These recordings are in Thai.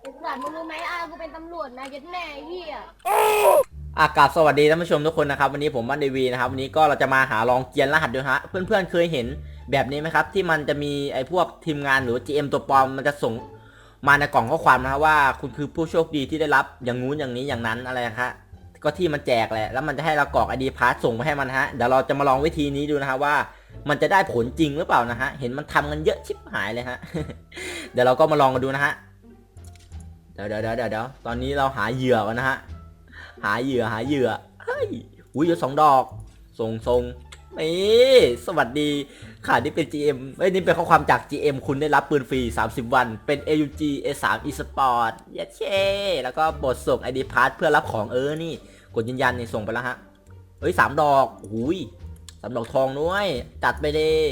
ไอ้สัตว์มึงรู้ไหมอากูเป็นตำรวจนะยัดแน่ไอ้เหี้ยอากาศสวัสดีท่านผู้ชมทุกคนนะครับวันนี้ผมบ้านเดวีนะครับวันนี้ก็เราจะมาหาลองเกียนรหัสดูฮะเพื่อนๆเคยเห็นแบบนี้ไหมครับ ที่มันจะมีไอ้พวกทีมงานหรือ GM ตัวปลอมมันจะส่งมาในกล่องข้อความนะครับว่าคุณคือผู้โชคดีที่ได้รับอย่างงู้นอย่างนี้อย่างนั้นอะไรนะฮะก็ที่มันแจกแหละแล้วมันจะให้เรากรอกไอดีพาร์ส่งมาให้มันฮะเดี๋ยวเราจะมาลองวิธีนี้ดูนะครับว่า มันจะได้ผลจริงหรือเปล่านะฮะเห็นมันทำกันเยอะชิบหายเลยฮะเดี๋ยวเราก็มาลองกันดูนะฮะ ดี๋ยวเดี๋ยวเดี๋ยวเดี๋ยวตอนนี้เราหาเหยื่อกันนะฮะ หาเหยื่อหาเหยื่อ เฮ้ย อุ้ยอยู่สองดอก ทรงทรงนี่สวัสดีค่ะนี่เป็น GM เอ้ยนี่เป็นข้อความจาก GM คุณได้รับปืนฟรี 30 วัน เป็น AUG A3 eSport เย้เช่ แล้วก็บทส่ง ID Pass เพื่อรับของเออนี่ กดยืนยันนี่ส่งไปแล้วฮะ เฮ้ยสามดอกหุยสามดอกทองด้วย จัดไปเลย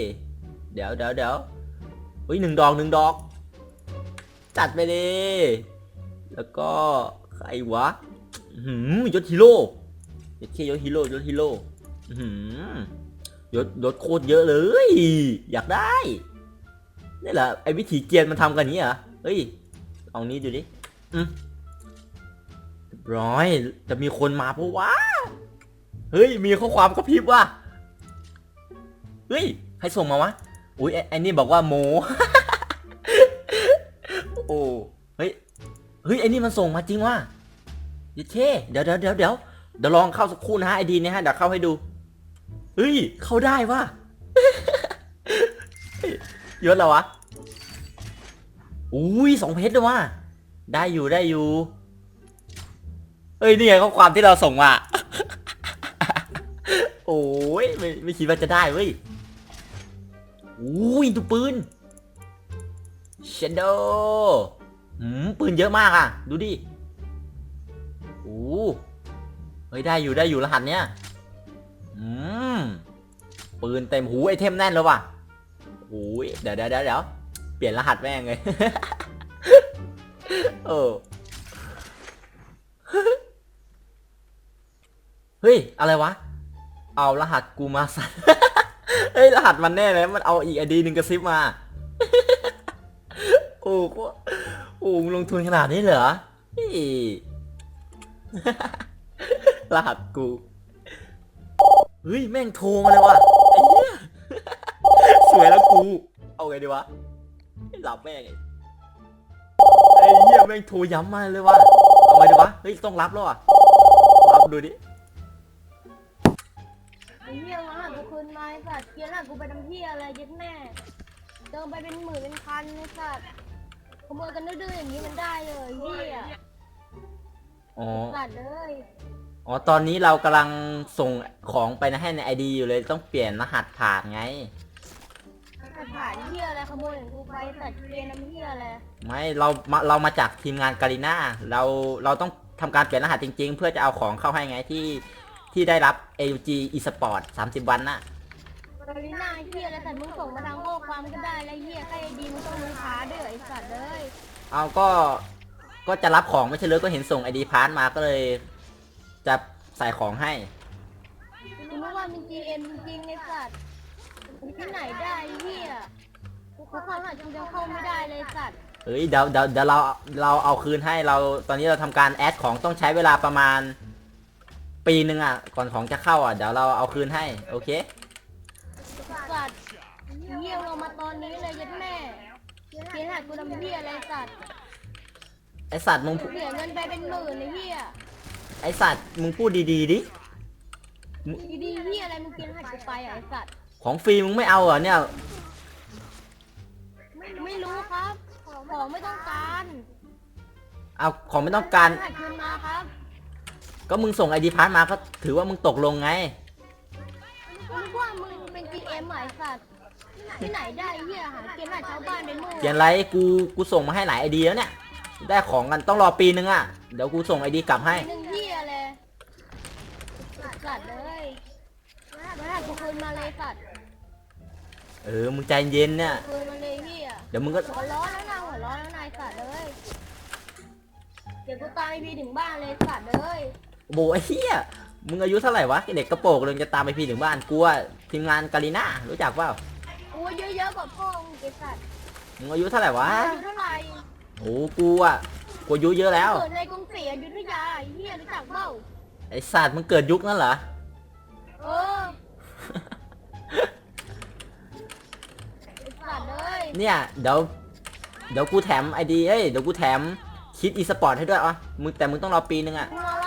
เดี๋ยวเดี๋ยวเดี๋ยวเฮ้ยหนึ่งดอกหนึ่งดอก จัดไปเลย แล้วก็ใครวะหือยศฮีโร่ยศเคยศฮีโร่ยศฮีโร่หือยศยศโคตรเยอะเลย อยากได้นี่แหละไอ้วิธีเกียนมันทำกันอย่างนี้เหรอเฮ้ยเอานี้ดูดิอืมร้อยจะมีคนมาปะวะเฮ้ยมีข้อความกระพริบว่ะเฮ้ยใครส่งมาวะอุ้ยไอ้นี่บอกว่าโม ฮ้ยไอ้นี่มันส่งมาจริงว่ะยิเชเดี๋ยวเดี๋ยวเดี๋ยวเดี๋ยวเดี๋ยวลองเข้าสักคู่นะฮะไอดีเนี่ยฮะเดี๋ยวเข้าให้ดูเฮ้ยเข้าได้ว่ะยศแล้ววะอุ้ยสองเพชรเลยว่ะได้อยู่ได้อยู่เฮ้ยนี่ไงข้อความที่เราส่งมาโอ้ยไม่ไม่คิดว่าจะได้เว้ยอุ้ยดูปืนเชนโด หืมปืนเยอะมากอะ ดูดิโอ้เฮ้ยได้อยู่ได้อยู่รหัสเนี้ยอืมปืนเต็มหูไอเทมแน่นแล้วว่ะโอ้ยเดี๋ยวเดี๋ยวเดี๋ยวเปลี่ยนรหัสแม่งเลยเออเฮ้ย อะไรวะ เอารหัสกูมาสั่นเฮ้ย รหัสมันแน่เลย มันเอาอีกไอดีหนึ่งกระซิบมา โอ้โห อ้มึงลงทุนขนาดนี้เหรอรหัสกู เฮ้ย แม่งโทรมาเลยว่ะเสียสวยแล้วกู เอาไงดีวะหลับแม่งไอ้เหี้ยแม่งโทรย้ำมาเลยว่ะเอาไงดีวะ เฮ้ย ต้องรับแล้วอะ รับดูดิไอ้เหี้ยรหัสกูคืนมาไอ้สัตว์เกียร์รหัสกูไปทำเหี้ยอะไรยัดแน่เติมไปเป็นหมื่นเป็นพันไอ้สัตว์ ขโมยกันดื้อๆอย่างนี้มันได้เลยเหี้ยอ๋อ สัตว์เลยอ๋อ ตอนนี้เรากำลังส่งของไปนะให้ในไอดีอยู่เลยต้องเปลี่ยนรหัสผ่านไงสถานเหี้ยอะไรขโมยของกูไปสัตว์เกียร์น้ำเหี้ยอะไรไม่เรามาเรามาจากทีมงานการีนาเราเราต้องทำการเปลี่ยนรหัสจริง ๆ เพื่อจะเอาของเข้าให้ไงที่ที่ได้รับ AUG eSport 30 วันน่ะกา ลิน่าเหี้ยอะไรสัตว์มึงส่งมาทางข้อความก็ได้แล้วเหี้ยใครดีมึงต้องรู้ค้าด้วยไอ้สัตว์เลยเอาก็ก็จะรับของไม่ใช่เลยก็เห็นส่ง ID พาร์มาก็เลย จะใส่ของให้กูนึกว่ามึง GM จริงๆไอ้สัตว์มึงที่ไหนได้ไอ้เหี้ยกูเข้ารหัสจนจะเข้าไม่ได้เลยสัตว์เฮ้ยเดี๋ยวเดี๋ยวเดี๋ยวเราเราเอาคืนให้เราตอนนี้เราทำการแอดของต้องใช้เวลาประมาณ ปีหนึ่งอะ ก่อนของจะเข้าอะเดี๋ยวเราเอาคืนให้ โอเคสัตว์ เยี่ยมเรามาตอนนี้เลยยัดแม่เกียร์หัดกูทำเหี้ยอะไรสัตว์ไอสัตว์มึงพูเสียเงินไปเป็นหมื่นเลยเหี้ยไอสัตว์มึงพูดดีๆดิดีๆเหี้ยอะไรมึงเกียร์หัดกูไปอะไอ้สัตว์ ของฟรีมึงไม่เอาเหรอเนี่ย ไม่รู้ครับ ของไม่ต้องการเอาของไม่ต้องการเยหัดคืนมาครับก็มึงส่งไอดีพาร์มาก็ถือว่ามึงตกลงไง มึงว่ามึงเป็น GM เหรอไอ้สัตว์ ที่ไหนได้เหี้ยหาเกียร์หัดชาวบ้านเป็นหมื่นเขียนไรกูกูส่งมาให้หลายไอดีแล้วเนี่ยได้ของกันต้องรอปีนึงอะเดี๋ยวกูส่งไอดีกลับให้หนึ่งเหี้ยเลยสัตว์เลยรหัสกูคืนมาเลยสัตว์เออมึงใจเย็นเนี่ยคืนมาเลยเหี้ยเดี๋ยวมึงก็หัวร้อนแล้วนะหัวร้อนแล้วนายสัตว์เลยเดี๋ยวกูตามไอพีถึงบ้านเลยสัตว์เลยโบไอ้เหี้ยมึงอายุเท่าไหร่วะเด็กกระโปรงเลยจะตามไปพี่ถึงบ้านกูว่าทีมงานกาลิน่ารู้จักเปล่า กูเยอะๆกว่าพ่อมึงไอ้สัตว์มึงอายุเท่าไหร่วะอายุเท่าไหร่โอ้กูอะกูอายุเยอะแล้ว เกิดในกรุงศรีอยุธยาไอ้เหี้ยรู้จักเปล่าไอสัตว์มึงเกิดยุคนั้นเหรอ เออไอ้สัตว์เลยเนี่ยเดี๋ยวเดี๋ยวกูแถมไอดีเอ้ยเดี๋ยวกูแถมคิดอีสปอร์ตให้ด้วยอะมึงแต่มึงต้องรอปีนึงอะ มึงเอ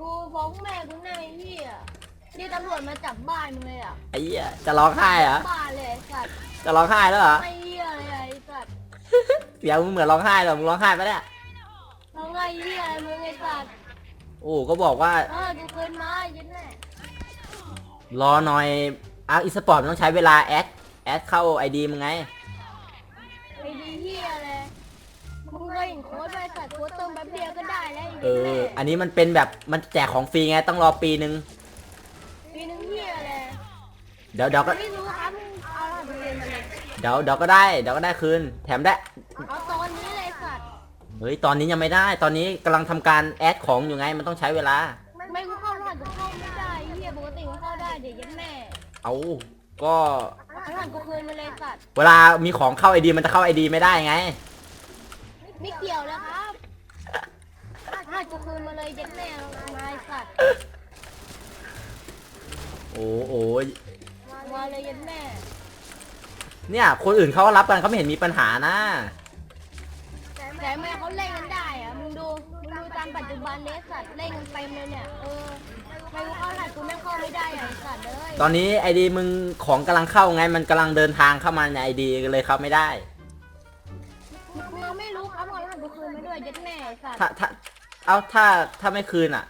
กูฟ้องแม่กูแน่ไอ้เหี้ยนี่ตำรวจมาจับบ้านมึงเลยอะไอ้เหี้ยจะร้องไห้เหรอ บ้านเลยไอ้สัตว์จะร้องไห้แล้วเหรอไม่เหี้ยเลยไอ้สัตว์เดี๋ยวมึงเหมือนร้องไห้เหรอมึงร้องไห้ปะเนี่ยเอาไงเหี้ยอะไรมึงไอ้สัตว์โอ้ก็บอกว่าเออกูคืนมายันแน่รอหน่อยอาร์อีสปอร์ตมันต้องใช้เวลาแอดแอดเข้าไอดีมึงไง ยเห็นโค้ดไหมสัตว์โค้ดเติมแป๊บเดียวก็ได้แล้วไอ้เอเหี้ยอแม่อันนี้มันเป็นแบบมันแจกของฟรีไงต้องรอปีนึง ปีนึงเหี้ยเลยเดี๋ยวเดี๋ยวก็ไม่รู้ครับมึงเอารหัสไปเรียนมาเลยเดี๋ยวเดี๋ยวก็ได้เดี๋ยวก็ได้คืน แถมได้ เอาตอนนี้เลยสัตว์เฮ้ยตอนนี้ยังไม่ได้ ตอนนี้กำลังทำการแอดของอยู่ไงมันต้องใช้เวลา ไม่กูเข้ารหัสกูเข้าไม่ได้ไอ้เหี้ยปกติกูเข้าได้เดี๋ยวยันแม่เอาก็เอารหัสกูคืนมาเลยสัตว์เวลามีของเข้าไอดีมันจะเข้าไอดีไม่ได้ไง ไม่เกี่ยวแล้วครับรหัสกูคืนมาเลยยันแม่นายสัตว์โอ้โหมาเลยยันแม่ เนี่ย คนอื่นเขาก็รับกันเขาไม่เห็นมีปัญหานะ แต่แม่เขาเล่นกันได้อะมึงดู มึงดูตามปัจจุบันเนสัตว์เล่นกันเต็มเลยเนี่ย เออไม่กูเข้ารหัสกูแม่งเข้าไม่ได้อะไอ้สัตว์เลย ตอนนี้ไอดีมึงของกำลังเข้าไง มันกำลังเดินทางเข้ามาในไอดีเลยเข้าไม่ได้ กูคืนมาด้วยยันแม่ไอ้สัตว์ถ้าถ้าเอาถ้าถ้าไม่คืนอะ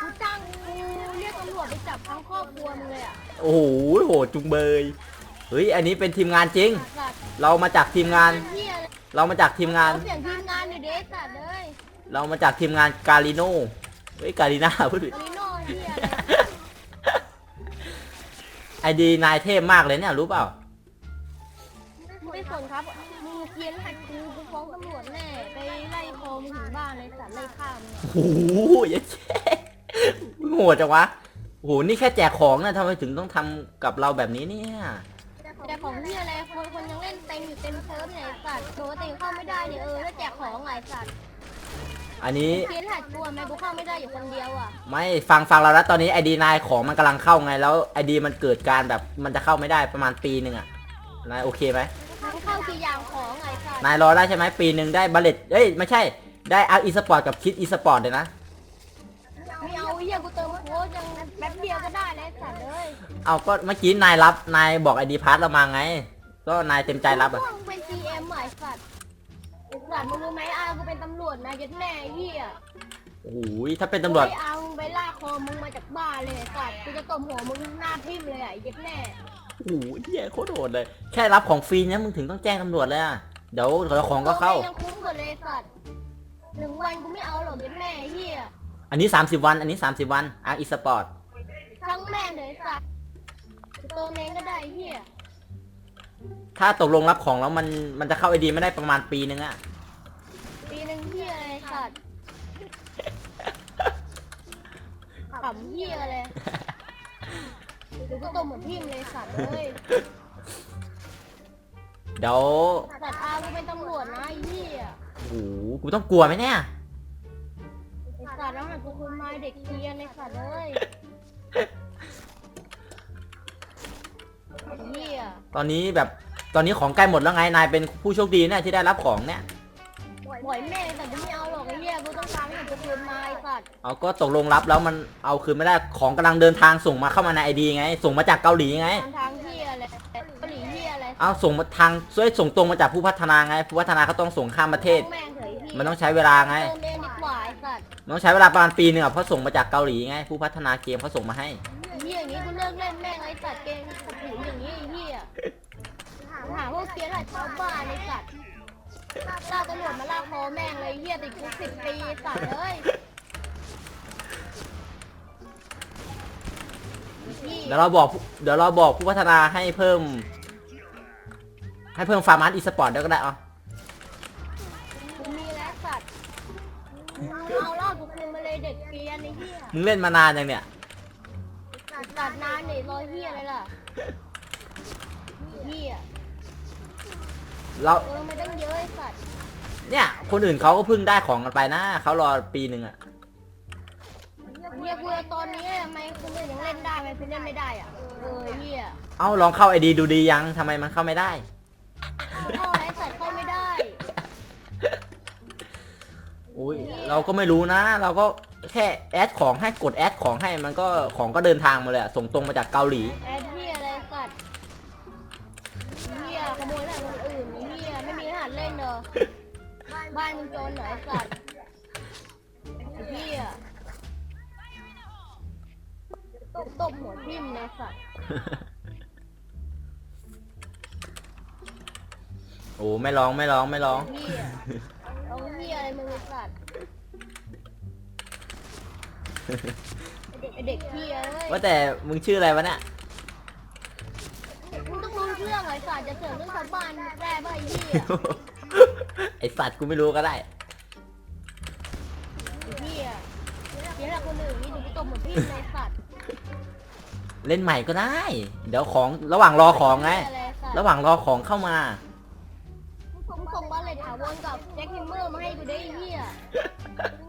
กูจ้างกูเรียกตำรวจไปจับทั้งครอบครัวมึงเลยอะโอ้โหโหดจุงเบยเฮ้ยอันนี้เป็นทีมงานจริง สัตว์เรามาจากทีมงาน เหี้ยเลยเรามาจากทีมงาน เอาเสียงทีมงานอยู่เด้สัตว์เลยเรามาจากทีมงานกาลิโนเฮ้ยกาลิน่าพูดผิดโอริโน่เหี้ยเลยไอดีนายเทพมากเลยเนี่ยรู้เปล่า ไม่สนครับมึงเกลียนหัสกูกูฟ้องตำรวจแน่ ไปไล่คอมึงถึงบ้านเลยสัตว์ไล่ฆ่ามงอะโอ้โหยัดเช่มึงโหดจังวะโอ้โหนี่แค่แจกของนะทำไมถึงต้องทำกับเราแบบนี้เนี่ยแต่ของเหี้ยอะไรคนคนยังเล่นเต็มอยู่เต็มเซิร์ฟเนี่ยไอ้สัตว์ปกติเข้าไม่ได้เนี่ยเออแล้วแจกของไงไอ้สัตว์อันนี้เกลียนหัสกูอะแม่กูเข้าไม่ได้อยู่คนเดียวอะไม่ฟังฟังเราแล้วตอนนี้ไอดีนายของมันกำลังเข้าไงแล้วไอดีมันเกิดการแบบมันจะเข้าไม่ได้ประมาณปีหนึ่งอะนายโอเคไหม เข้ากี่อย่างของไงไอ้สัตว์นายรอได้ใช่ไหมปีหนึ่งได้บัลเลตเอ้ยไม่ใช่ได้อาร์อีสปอร์ตกับคิดอีสปอร์ตเลยนะ ไม่เอาไอ้เหี้ยกูเติมโค้ดยังแป๊บเดียวก็ได้แล้วไอ้สัตว์เลยเอาก็เมื่อกี้นายรับนายบอกไอดีพาร์ทเรามาไง ก็นายเต็มใจรับอะมึงเป็น GM เหรอไอ้สัตว์ไอ้สัตว์มึงรู้ไหมอากูเป็นตำรวจนะยัดแน่ไอ้เหี้ยโอ้โหถ้าเป็นตำรวจ ไอ้อามึงไปลากคอมึงมาจากบ้านเลยไอ้สัตว์กูจะตบหัวมึงหน้าทิ่มเลยอะไอ้ยัดแน่ โอ้โหเหี้ยโคตรโหดเลย แค่รับของฟรีเนี่ยมึงถึงต้องแจ้งตำรวจเลยอะเดี๋ยวเดี๋ยวของก็เข้า ยังคุ้มกว่าเลยไอ้สัตว์หนึ่งวันกูไม่เอาหรอกยัดแน่ไอ้เหี้ยอันนี้ 30 วัน อันนี้ 30 วันอาร์อีสปอร์ต ทั้งแม่เลยไอ้สัตว์กูเติมเองก็ได้ไอ้เหี้ยถ้าตกลงรับของแล้วมันมันจะเข้าไอดีไม่ได้ประมาณปีนึงอะ ปีหนึ่งเหี้ยอะไรไอ้สัตว์ขำเหี้ยเลย เดี๋ยวกูตบเหมือนทิ่มเลยไอ้สัตว์เลยเดี๋ยวสัตว์อากูเป็นตำรวจนะไอ้เหี้ยโอ้โหกูต้องกลัวไหมเนี่ยไอ้สัตว์แล้วหันกูคุณมาเด็กเกรียนไอ้สัตว์เลยไอ้เหี้ยตอนนี้แบบตอนนี้ของใกล้หมดแล้วไงนายเป็นผู้โชคดีเนี่ยที่ได้รับของเนี่ยปล่อยแม่แต่กูไม่ คืนมาไอ้สัตว์เอาก็ตกลงรับแล้วมันเอาคืนไม่ได้ของกำลังเดินทางส่งมาเข้ามาในไอดีไง ส่งมาจากเกาหลีไง ทางทางเหี้ยอะไรเกาหลีเหี้ยอะไรเอาส่งมาทางช่วยส่งตรงมาจากผู้พัฒนาไง ผู้พัฒนาเขาต้องส่งข้ามประเทศ แม่งเถอะไอ้เหี้ยมันต้องใช้เวลาไงเติมเองดีกว่าไอ้สัตว์มันต้องใช้เวลาประมาณปีหนึงอะเพราะส่งมาจากเกาหลีไง ผู้พัฒนาเกมเขาส่งมาให้ ไอ้เหี้ยอย่างงี้กูเลิกเล่นแม่งไอ้สัตว์เกมขัดขืนอย่างงี้ไอ้เหี้ยหาพวกเกรียนหาชาวบ้านไอ้สัตว์ ล่าตำรวจมาลากคอแม่งเลยไอ้เหี้ยติดคุกสิบปีไอ้สัตว์เลยไอ้เหี้ยเดี๋ยวเราบอกผู้เดี๋ยวเราบอกผู้พัฒนาให้เพิ่ม ให้เพิ่มฟาร์มัสอีสปอร์ตด้วยก็ได้เอากูมีแล้วสัตว์เอาล่อกูคืนมาเลยเด็กเกรียนไอ้เหี้ยมึงเล่นมานานยังเนี่ย สัตว์นานเนี่ยรอยเหี้ยอะไรล่ะเฮีย เราเออไม่ต้องเยอะไอ้สัตว์เนี่ย คนอื่นเขาก็เพิ่งได้ของกันไปนะเขารอปีหนึ่งอะเฮียกูตอนนี้ทำไมคุณยังเล่นได้ทำไมคุณเล่นไม่ได้อะเออเฮียเอ้าลองเข้าไอดีดูดียังทำไมมันเข้าไม่ได้ เข้าไอ้สัตว์เข้าไม่ได้อุ้ยเราก็ไม่รู้นะ เราก็แค่แอดของให้กดแอดของให้มันก็ของก็เดินทางมาเลยอะส่งตรงมาจากเกาหลี แอ ยไม่มีรหัสเล่นเด้อบ้านมึงโจรเหรอไอ้สัตว์ไอ้เฮียตบตบหัวทิ่มเลยสัตว์โอ้ไม่ร้องไม่ร้องไม่ร้องเฮียเอาเฮียอะไรมึงไอ้สัตว์ไอ้เด็กไอ้เด็กเฮียเอ้ยว่าแต่มึงชื่ออะไรวะเนี่ย มึงต้องรู้เรื่ องไอ้สัตว์จะเสือกเรื่องชาวบ้านได้ป่ะไอ้เฮียไอสัตว์กูไม่รู้ก็ได้ ไอ้เฮียเสียหลักคนอื่นนี่ดูกูตบหัวทิ่มเลยไอ้สัตว์เล่นใหม่ก็ได้ เดี๋ยวของระหว่างรอของไงเหี้ยอะไรสัตว์ระหว่างรอของเข้ามามึงส่งบอลเลยถาวรกับแจ็คฮิมเมอร์มาให้กูได้ไอ้เฮีย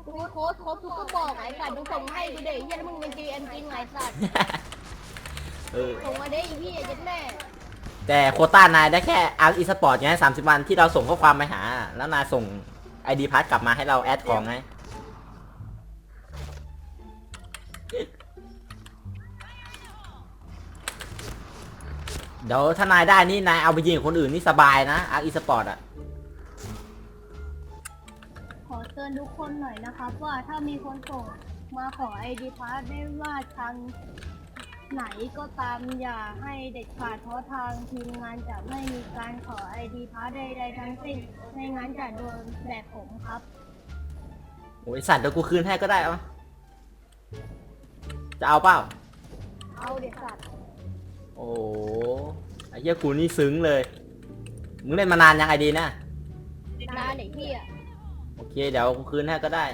กูมีโค้ดครบทุกกระบอกไอ้สัตว์มึงส่งมาให้กูได้ไอ้เฮียแล้วมึงเป็น GM จริงไงไอ้สัตว์เออส่งมาได้ไอ้เฮียเยัดแม่ แต่โคต้านายได้แค่อาร์อีสปอร์ตไงสามสิบวันที่เราส่งข้อความไปหา แล้วนายส่งไอดีพาร์กลับมาให้เราแอดของไงเดี๋ยวถ้านายได้นี่นายเอาไปยิงคนอื่นนี่สบายนะอาร์อีสปอร์ตอะขอเตือนทุกคนหน่อยนะครับ ว่าถ้ามีคนส่งมาขอไอดีพาร์ได้ว่าทาง ไหนก็ตามอย่าให้เด็ดขาดเพราะทางทีมงานจะไม่มีการขอไอดีพาร์ใดๆทั้งสิ้นไม่งั้นจะโดนแบบผมครับ โอ้ยสัตว์เดี๋ยวกูคืนให้ก็ได้เอาจะเอาเปล่า เอาเด็ดสัตว์โอ้โหไอ้เหี้ยกูนี่ซึ้งเลย มึงเล่นมานานยังไอดีนะ นานเด็กพี่อะโอเคเดี๋ยวกูคืนให้ก็ได้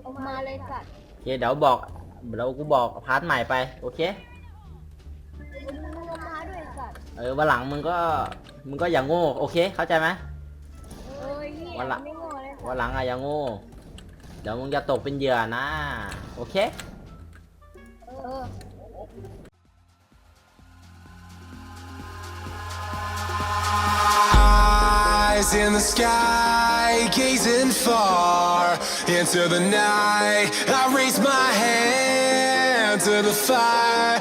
เอามาเลยสัตว์ โอเคเดี๋ยวบอก เดี๋ยวกูบอกพาร์ทใหม่ไปโอเค มึงเอามาด้วยสัตว์เออวันหลังมึงก็มึงก็อย่างโง่โอเค เข้าใจไหม เอ้ยพี่วันละ ไม่โง่เลยวันหลังอะอย่างโง่เดี๋ยวมึงจะตกเป็นเหยื่อนะ โอเค เออ Gazing far into the night. I raise my hand to the fire.